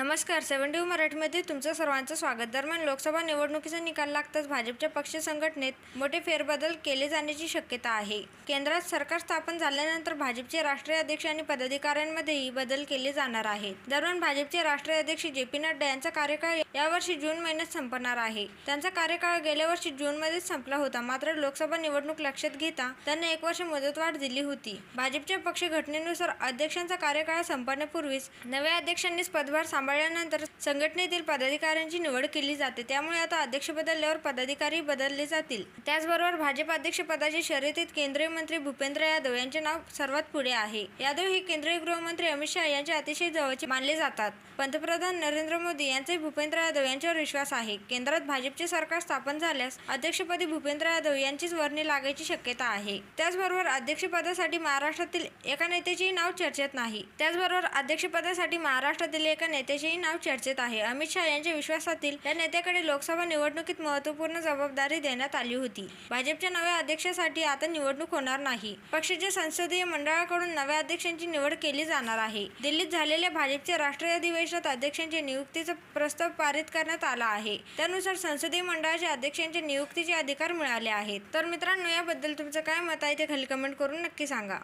नमस्कार सेवन टी मराठीमध्ये तुमचं सर्वांचं स्वागत. दरम्यान लोकसभा निवडणुकीचा निकाल लागताच भाजपच्या पक्ष संघटनेत मोठे फेरबदल केले जाण्याची शक्यता आहे. केंद्रात सरकार स्थापन झाल्यानंतर भाजपचे राष्ट्रीय अध्यक्ष आणि पदाधिकाऱ्यांमध्येही बदल केले जाणार आहेत. दरम्यान भाजपचे राष्ट्रीय अध्यक्ष जे पी नड्डा यांचा कार्यकाळ यावर्षी जून महिन्यात संपणार आहे. त्यांचा कार्यकाळ गेल्या वर्षी जूनमध्येच संपला होता. मात्र लोकसभा निवडणूक लक्षात घेता त्यांना एक वर्ष मुदतवाढ दिली होती. भाजपच्या पक्ष घटनेनुसार अध्यक्षांचा कार्यकाळ संपण्यापूर्वीच नव्या अध्यक्षांनीच पदभार सांभाळल्यानंतर संघटनेतील पदाधिकाऱ्यांची निवड केली जाते. त्यामुळे आता अध्यक्ष बदलल्यावर पदाधिकारी बदलले जातील. त्याचबरोबर भाजप अध्यक्षपदाच्या शर्यतीत केंद्रीय मंत्री भूपेंद्र यादव यांचे नाव सर्वात पुढे आहे. यादव हे केंद्रीय गृहमंत्री अमित शहा यांच्या अतिशय जवळचे मानले जातात. पंतप्रधान नरेंद्र मोदी यांचे भूपेंद्र यादव यांच्यावर विश्वास आहे. केंद्रात भाजपचे सरकार स्थापन झाल्यास अध्यक्षपदी भूपेंद्र यादव यांचीच वर्णी लागायची शक्यता आहे. त्याचबरोबर अध्यक्षपदासाठी महाराष्ट्रातील एका नेत्याचेही नाव चर्चेत नाही. त्याचबरोबर अध्यक्षपदासाठी महाराष्ट्रातील एका यांचेही नाव चर्चेत आहे. अमित शहा यांच्या विश्वासातील या नेत्याकडे लोकसभा निवडणुकीत महत्त्वपूर्ण जबाबदारी देण्यात आली होती. भाजपच्या नव्या अध्यक्षासाठी आता निवडणूक होणार नाही. पक्षाच्या संसदीय मंडळाकडून नव्या अध्यक्षांची निवड केली जाणार आहे. दिल्लीत झालेल्या भाजपच्या राष्ट्रीय अधिवेशनात अध्यक्षांच्या नियुक्तीचा प्रस्ताव पारित करण्यात आला आहे. त्यानुसार संसदीय मंडळाच्या अध्यक्षांच्या नियुक्तीचे अधिकार मिळाले आहेत. तर मित्रांनो याबद्दल तुमचं काय मत आहे ते खाली कमेंट करून नक्की सांगा.